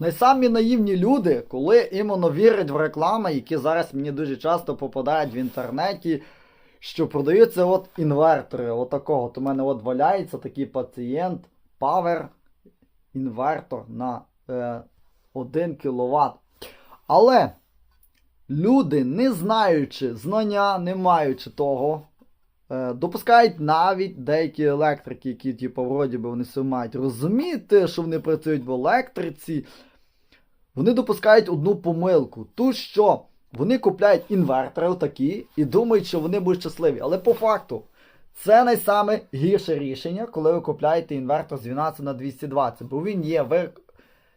Найсамі наївні люди, коли іменно вірять в реклами, які зараз мені дуже часто попадають в інтернеті, що продаються от інвертори. Отакого. От у мене от валяється такий пацієнт Power інвертор на е, 1 кВт. Але люди, не знаючи знання, не маючи того, допускають навіть деякі електрики, які, типу, вроді би вони все мають розуміти, що вони працюють в електриці. Вони допускають одну помилку. Ту, що вони купляють інвертори отакі і думають, що вони будуть щасливі. Але по факту, це найсаме гірше рішення, коли ви купляєте інвертор з 12 на 220, бо він є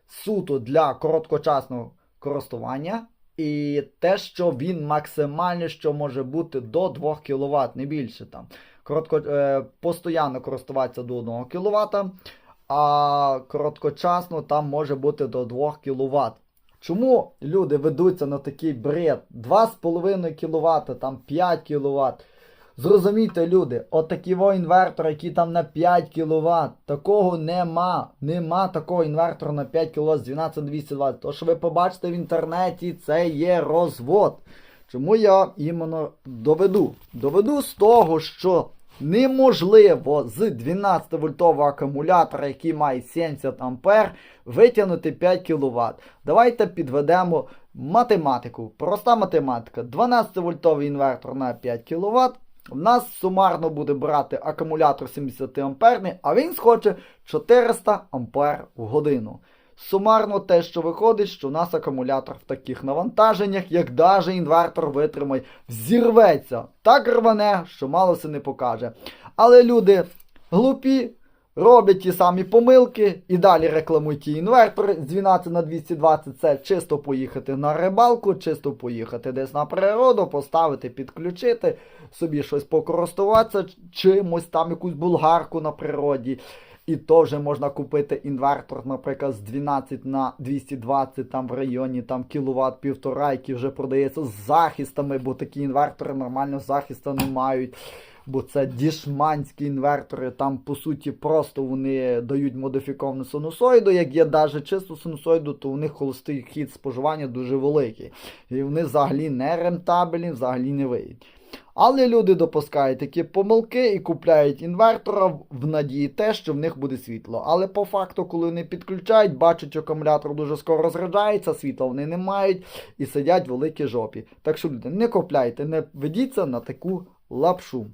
суто для короткочасного користування. І те, що він максимально що може бути до 2 кВт, не більше там. Коротко, е, постоянно користуватися до 1 кВт, а короткочасно там може бути до 2 кВт. Чому люди ведуться на такий бред? 2,5 кВт, там 5 кВт. Зрозумійте, люди, отакі во інвертори, які там на 5 кВт, такого нема. Нема такого інвертора на 5 кВт з 12220. То, що ви побачите в інтернеті, це є розвод. Чому я іменно доведу? Доведу з того, що неможливо з 12 вольтового акумулятора, який має 70 ампер, витягнути 5 кВт. Давайте підведемо математику. Проста математика. 12 вольтовий інвертор на 5 кВт. У нас сумарно буде брати акумулятор 70 амперний, а він схоче 400 ампер в годину. Сумарно те, що виходить, що у нас акумулятор в таких навантаженнях, як даже інвертор витримає, взірветься. Так рване, що мало се не покаже. Але люди глупі, роблять ті самі помилки і далі рекламують ті інвертори з 12 на 220. Це чисто поїхати на рибалку, чисто поїхати десь на природу, поставити, підключити, собі щось покористуватися чимось, там якусь булгарку на природі. І то вже можна купити інвертор, наприклад, з 12 на 220 там в районі там кіловат півтора, який вже продається з захистами, бо такі інвертори нормально захисту не мають. Бо це дішманські інвертори, там по суті просто вони дають модифіковану синусоїду. Як є навіть чисту синусоїду, то у них холостий хід споживання дуже великий. І вони взагалі не рентабельні, взагалі не виють. Але люди допускають такі помилки і купляють інвертора в надії те, що в них буде світло. Але по факту, коли вони підключають, бачать, що акумулятор дуже скоро розряджається, світла вони не мають і сидять в великій жопі. Так що люди, не купляйте, не ведіться на таку лапшу.